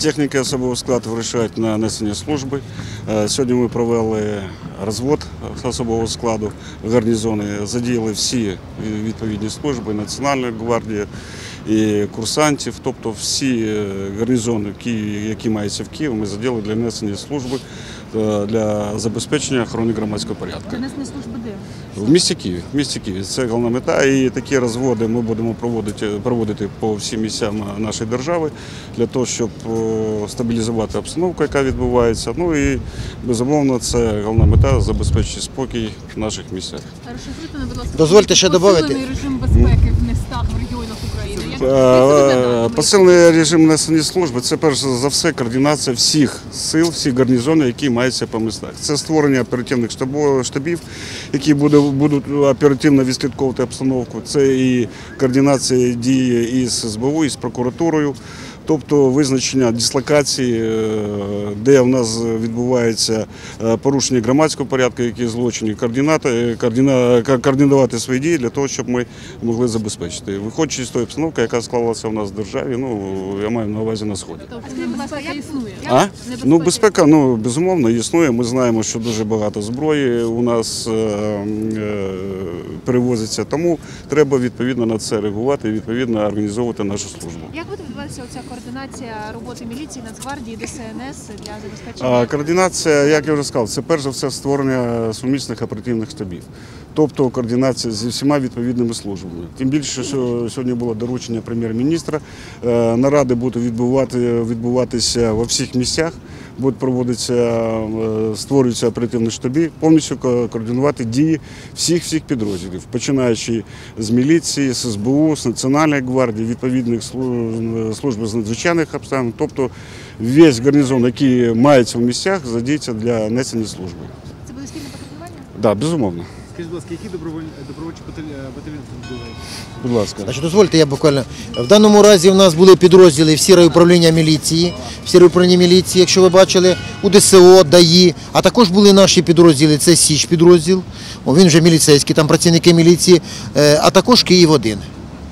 Техніки особовий склад вирішають на несення служби. Е, Сьогодні ми провели розвод особового складу в гарнізони, задіяли всі відповідні служби Національної гвардії і курсантів, тобто всі е, гарнізони, які- маються в Києві, ми задіяли для несення служби е, для забезпечення охорони громадського порядку. Принесли служби де? В місті Києві. В місті Києві. Це головна мета. І такі розводи ми будемо проводити, проводити по всім місцям нашої держави для того, щоб стабілізувати обстановку, яка відбувається. Ну і безумовно, це головна мета забезпечити спокій в наших місцях. Розшифруйте, нам, будь ласка, Дозвольте ще додати добавити. режим безпеки Посилений режим несення служби це перш за все координація всіх сил, всіх гарнізонів, які маються по містах. Це створення оперативних штабів, які будуть оперативно відслідковувати обстановку. Це і координація дії із СБУ, із прокуратурою. Тобто визначення дислокації, е, де в нас відбувається е, порушення громадського порядку, які злочини, е, координувати свої дії для того, щоб ми могли забезпечити. Виходячи з тої обстановки, яка склалася в нас в державі, ну я маю на увазі на сході. Тобто небезпека існує. А? Ну, безпека, ну безумовно, існує. Ми знаємо, що дуже багато зброї у нас е, е, перевозиться. Тому треба відповідно на це реагувати і відповідно організовувати нашу службу. Як буде відбуватися оця координація роботи міліції, Нацгвардії, ДСНС для забезпечення? А координація, як я вже сказав, це перш за все створення сумісних оперативних штабів. Тобто координація зі всіма відповідними службами. Тим більше, що сьогодні було доручення прем'єр-міністра. е, Наради будуть відбувати, відбуватися во всіх місцях, будуть проводитися, е, створюються оперативні штаби, повністю координувати дії всіх всіх підрозділів, починаючи з міліції, з СБУ, з Національної гвардії, відповідних служб з надзвичайних обставин. Тобто весь гарнізон, який мається в місцях, задіється для несення служби. Це буде спільне патрулювання? Так, да, безумовно. Скажіть, будь ласка, які добровольні добровольчі батальйони батальйони тут були? Будь ласка. Значить, дозвольте, я буквально. В даному разі в нас були підрозділи всі райуправління міліції, всі райуправління міліції, якщо ви бачили, УДСО, ДАІ, а також були наші підрозділи, це Січ підрозділ, він вже міліцейський, там працівники міліції, е, а також Київ-1.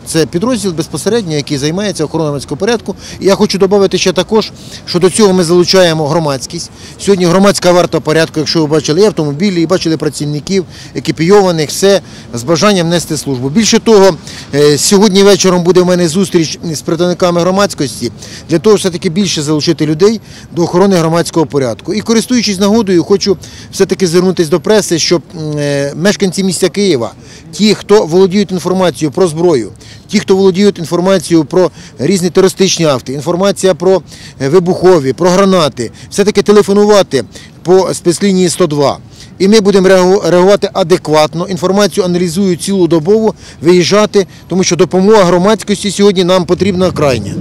Це підрозділ безпосередньо, який займається охороною громадського порядку. І я хочу додати ще також, що до цього ми залучаємо громадськість. Сьогодні громадська варта порядку, якщо ви бачили і автомобілі, і бачили працівників екіпійованих, все з бажанням нести службу. Більше того, е, сьогодні вечором буде в мене зустріч з представниками громадськості для того, все-таки більше залучити людей до охорони громадського порядку. І користуючись нагодою, хочу все-таки звернутися до преси, щоб е, мешканці міста Києва, ті, хто володіють інформацією про зброю, ті, хто володіють інформацією про різні терористичні акти, інформація про е, вибухові, про гранати, все-таки телефонувати по спецлінії 102. І ми будемо реагувати адекватно, інформацію аналізую цілодобово, виїжджати, тому що допомога громадськості сьогодні нам потрібна крайня.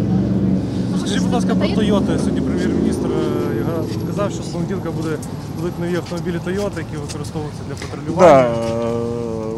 Скажіть, будь ласка, про Toyota. Сьогодні прем'єр-міністр е, сказав, що з понеділка буде, будуть нові автомобілі Toyota, які використовуються для патрулювання.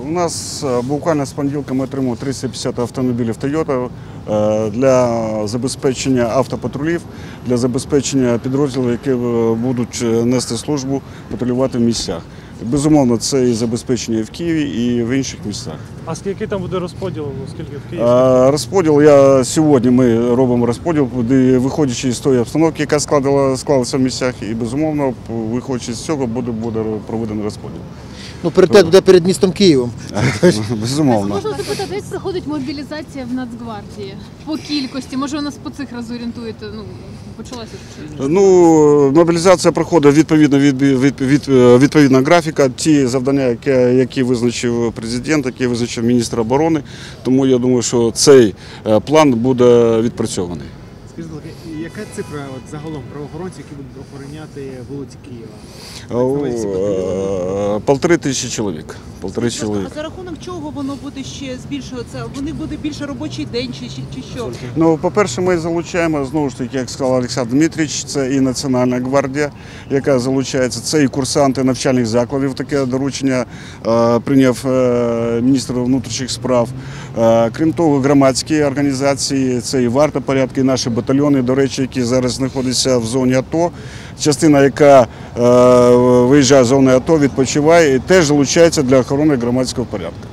У нас е, буквально з понеділка ми отримали 350 автомобілів Toyota е, для забезпечення автопатрулів, для забезпечення підрозділів, які е, будуть нести службу, патрулювати в місцях. Безумовно, це і забезпечення в Києві, і в інших місцях. А скільки там буде розподіл, скільки в Києві? Е, Розподіл я сьогодні ми робимо розподіл, виходячи з тої обстановки, яка складала, склалася в місцях, і безумовно, виходячи з цього, буде, буде проведений розподіл. Ну, пріоритет буде перед містом Києвом. Безумовно. Можна запитати, як проходить мобілізація в Нацгвардії? По кількості, може ви нас по цифрах зорієнтуєте? Ну, почалася? Ну, мобілізація проходить відповідно від, від, від, відповідна графіка. Ті завдання, які, які визначив президент, які визначив міністр оборони. Тому я думаю, що цей е, план буде відпрацьований. Яка цифра от, загалом правоохоронців, які будуть охороняти вулиці Києва? Полтори тисячі чоловік. Полтори чоловік. А за рахунок чого воно буде ще збільшуватися? Вони буде більше робочий день чи, чи, чи що? Ну, по-перше, ми залучаємо знову ж таки, як сказав Олександр Дмитрич, це і Національна гвардія, яка залучається, це і курсанти навчальних закладів. Таке доручення е, прийняв е, міністр внутрішніх справ. Е, крім того, громадські організації, це і варта порядку, і наші батальйони, до речі, які зараз знаходяться в зоні АТО. Частина, яка е, виїжджає з зони АТО, відпочиває і теж залучається для охорони громадського порядку.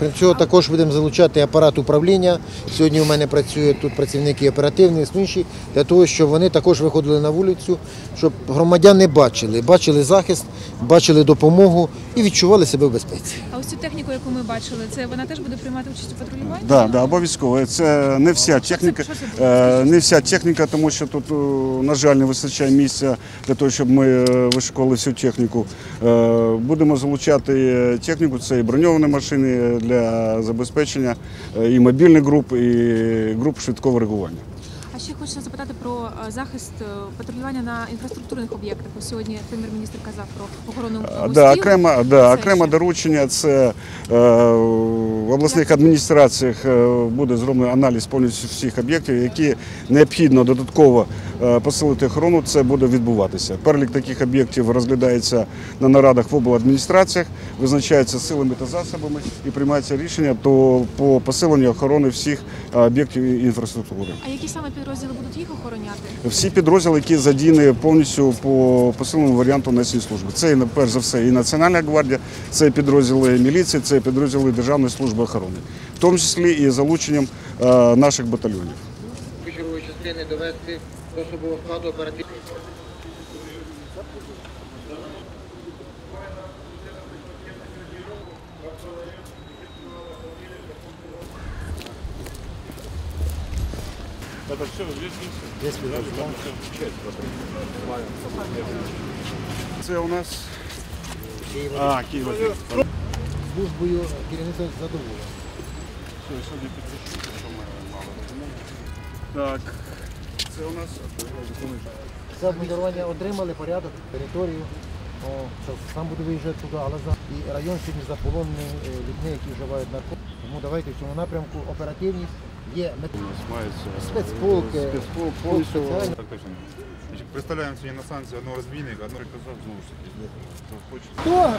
Крім цього, також будемо залучати апарат управління. Сьогодні у мене працюють тут працівники оперативні, інші, для того, щоб вони також виходили на вулицю, щоб громадяни бачили, бачили захист, бачили допомогу і відчували себе в безпеці. Ось цю техніку, яку ми бачили, це вона теж буде приймати участь у патрулюванні? Да, да, обов'язково. Це не вся техніка, Що це? е, не вся техніка, тому що тут, е, на жаль, не вистачає місця для того, щоб ми е, вишукали всю техніку. Е, Будемо залучати техніку, це і броньовані машини для забезпечення, е, і мобільні групи, і груп швидкого реагування. Ще хочу запитати про е, захист е, патрулювання на інфраструктурних об'єктах. Ось сьогодні прем'єр-міністр казав про охорону мостів. Да, окремо, да, окремо доручення це е, в обласних адміністраціях е, буде зроблений аналіз повністю всіх об'єктів, які необхідно додатково посилити охорону. Це буде відбуватися. Перелік таких об'єктів розглядається на нарадах в обладміністраціях, визначається силами та засобами і приймається рішення то по посиленню охорони всіх е, об'єктів інфраструктури. А які саме підрозділи будуть їх охороняти? Всі підрозділи, які задіяні повністю по посиленому варіанту несення служби. Це перш за все і Національна гвардія, це підрозділи міліції, це підрозділи Державної служби охорони, в тому числі і залученням е, наших батальйонів. Частини довести до особового складу оперативного. Це у нас а, Київ. Службою керівництва задоволення. Сьогодні підпишу, що ми мали. Так, це у нас Це обмежування отримали порядок, територію. О, сам буду виїжджати туди, але за і район сьогодні заполонений е, людьми, які вживають наркотики. Тому давайте в цьому напрямку оперативність є У нас мається Спецполк, е, спецполк полк повністю. так точно. Представляємо сьогодні на станції одного розбійника, одного приказав знову ж таки. Хто. Хто?